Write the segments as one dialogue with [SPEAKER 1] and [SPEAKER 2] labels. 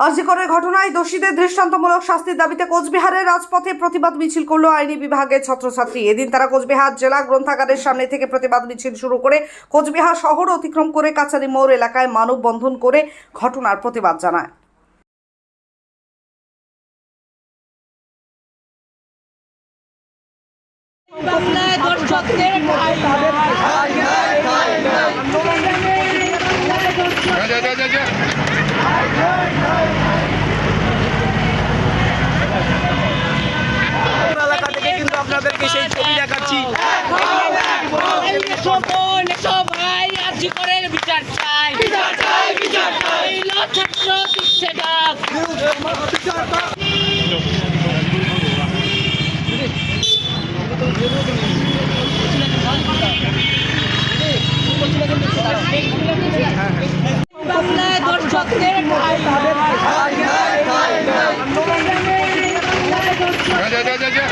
[SPEAKER 1] আজিকরের ঘটনায় দোষীদের দৃষ্টান্তমূলক শাস্তির দাবিতে কোচবিহারের রাজপথে প্রতিবাদ মিছিল করল আইনি বিভাগের ছাত্রছাত্রী। এদিন তারা কোচবিহার জেলা গ্রন্থাগারের সামনে থেকে প্রতিবাদ মিছিল শুরু করে কোচবিহার শহর অতিক্রম করে কাছারি মোড় এলাকায় মানববন্ধন করে ঘটনার প্রতিবাদ জানায়।
[SPEAKER 2] দর্শকদের ঠাঁই
[SPEAKER 3] যা যা যা যা
[SPEAKER 4] এলাকা থেকে কিন্তু আপনাদেরকে সেই ছবি দেখাচ্ছি
[SPEAKER 2] এই সকল সবাই রাজি করে বিচার চাই। বিচার চাই বিচার চাই। ছাত্র দিচ্ছে ডাক বাংলায় দর্শকদের ঠাঁই
[SPEAKER 3] যা যা যা যা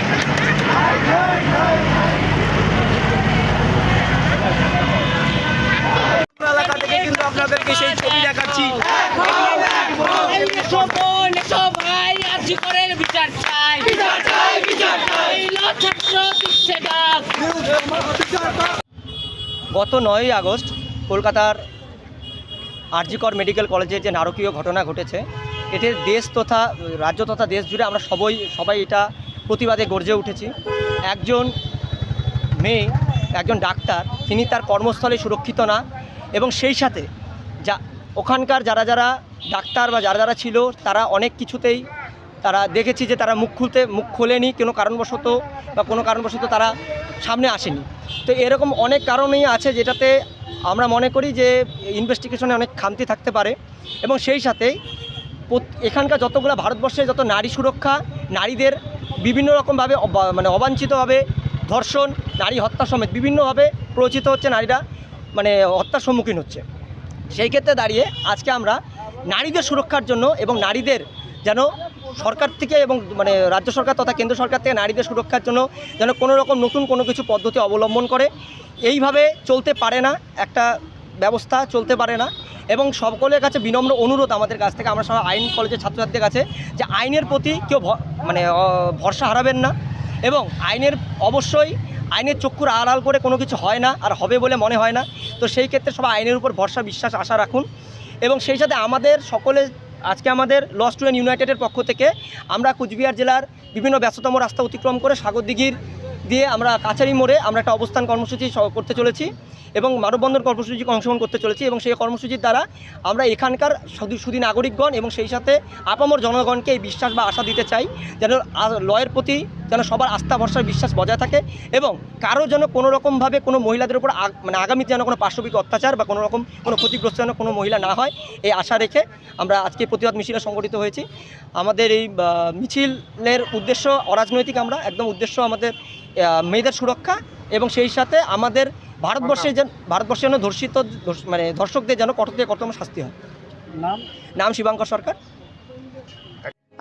[SPEAKER 4] এলাকা থেকে কিন্তু আপনাদেরকে সেই ছবি দেখাচ্ছি
[SPEAKER 2] এই সকল সবাই বিচার চাই। বিচার চাই বিচার চাই। ছাত্র দিচ্ছে
[SPEAKER 4] গত নয়ই আগস্ট কলকাতার আরজিকর মেডিকেল কলেজে যে নারকীয় ঘটনা ঘটেছে এতে দেশ তথা রাজ্য তথা দেশ জুড়ে আমরা সবাই সবাই এটা প্রতিবাদে গর্জে উঠেছি। একজন মেয়ে একজন ডাক্তার তিনি তার কর্মস্থলে সুরক্ষিত না এবং সেই সাথে যা ওখানকার যারা যারা ডাক্তার বা যারা যারা ছিল তারা অনেক কিছুতেই তারা দেখেছি যে তারা মুখ খুলতে, মুখ খোলেনি, কোনো কারণবশত বা কোনো কারণবশত তারা সামনে আসেনি। তো এরকম অনেক কারণেই আছে যেটাতে আমরা মনে করি যে ইনভেস্টিগেশনে অনেক খামতি থাকতে পারে এবং সেই প্রত- এখানকার যতগুলো ভারতবর্ষে যত নারী সুরক্ষা, নারীদের বিভিন্ন রকমভাবে মানে অবাঞ্ছিতভাবে ধর্ষণ, নারী হত্যা সমেত বিভিন্নভাবে প্ররোচিত হচ্ছে, নারীরা মানে হত্যার সম্মুখীন হচ্ছে। সেই ক্ষেত্রে দাঁড়িয়ে আজকে আমরা নারীদের সুরক্ষার জন্য এবং নারীদের যেন সরকার থেকে এবং মানে রাজ্য সরকার তথা কেন্দ্র সরকার থেকে নারীদের সুরক্ষার জন্য যেন কোনো রকম নতুন কোনো কিছু পদ্ধতি অবলম্বন করে। এইভাবে চলতে পারে না, একটা ব্যবস্থা চলতে পারে না এবং সকলের কাছে বিনম্র অনুরোধ আমাদের কাছ থেকে, আমরা সবাই আইন কলেজের ছাত্রছাত্রীদের কাছে যে আইনের প্রতি কেউ মানে ভরসা হারাবেন না এবং আইনের অবশ্যই আইনের চক্ষুর আড়াল করে কোনো কিছু হয় না আর হবে বলে মনে হয় না। তো সেই ক্ষেত্রে সবাই আইনের উপর ভরসা, বিশ্বাস, আশা রাখুন এবং সেই সাথে আমাদের সকলে আজকে আমাদের ল স্টুডেন্ট ইউনাইটেডের পক্ষ থেকে আমরা কুচবিহার জেলার বিভিন্ন ব্যস্ততম রাস্তা অতিক্রম করে সাগরদিঘির দিয়ে আমরা কাছারি মোড়ে আমরা একটা অবস্থান কর্মসূচি করতে চলেছি এবং মানববন্ধন কর্মসূচি অংশগ্রহণ করতে চলেছি এবং সেই কর্মসূচির দ্বারা আমরা এখানকার শুধু নাগরিকগণ এবং সেই সাথে আপামর জনগণকে এই বিশ্বাস বা আশা দিতে চাই যেন লয়ের প্রতি যেন সবার আস্থা, ভরসার বিশ্বাস বজায় থাকে এবং কারও যেন কোনো রকমভাবে কোনো মহিলাদের উপর মানে আগামীতে যেন কোনো পার্শ্ববিক অত্যাচার বা কোনো রকম কোনো ক্ষতিগ্রস্ত যেন কোনো মহিলা না হয়, এই আশা রেখে আমরা আজকে প্রতিবাদ মিছিলে সংগঠিত হয়েছি। আমাদের এই মিছিলের উদ্দেশ্য অরাজনৈতিক আমরা, একদম উদ্দেশ্য আমাদের মেয়েদের সুরক্ষা এবং সেই সাথে আমাদের ভারতবর্ষের যেন ভারতবর্ষের যেন ধর্ষিত মানে ধর্ষকদের যেন কঠোর থেকে কঠোরতম শাস্তি হয়।
[SPEAKER 5] নাম?
[SPEAKER 4] নাম শিবাঙ্কর সরকার।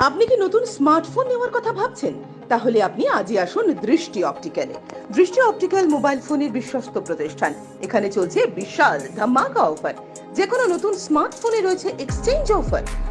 [SPEAKER 6] আপনি কি নতুন স্মার্টফোন নেওয়ার কথা ভাবছেন? তাহলে আপনি আজই আসুন দৃষ্টি অপটিক্যালে দৃষ্টি অপটিক্যাল মোবাইল ফোনের বিশ্বস্ত প্রতিষ্ঠান। এখানে চলছে বিশাল ধামাকা অফার। যে কোনো নতুন স্মার্টফোনে রয়েছে এক্সচেঞ্জ অফার।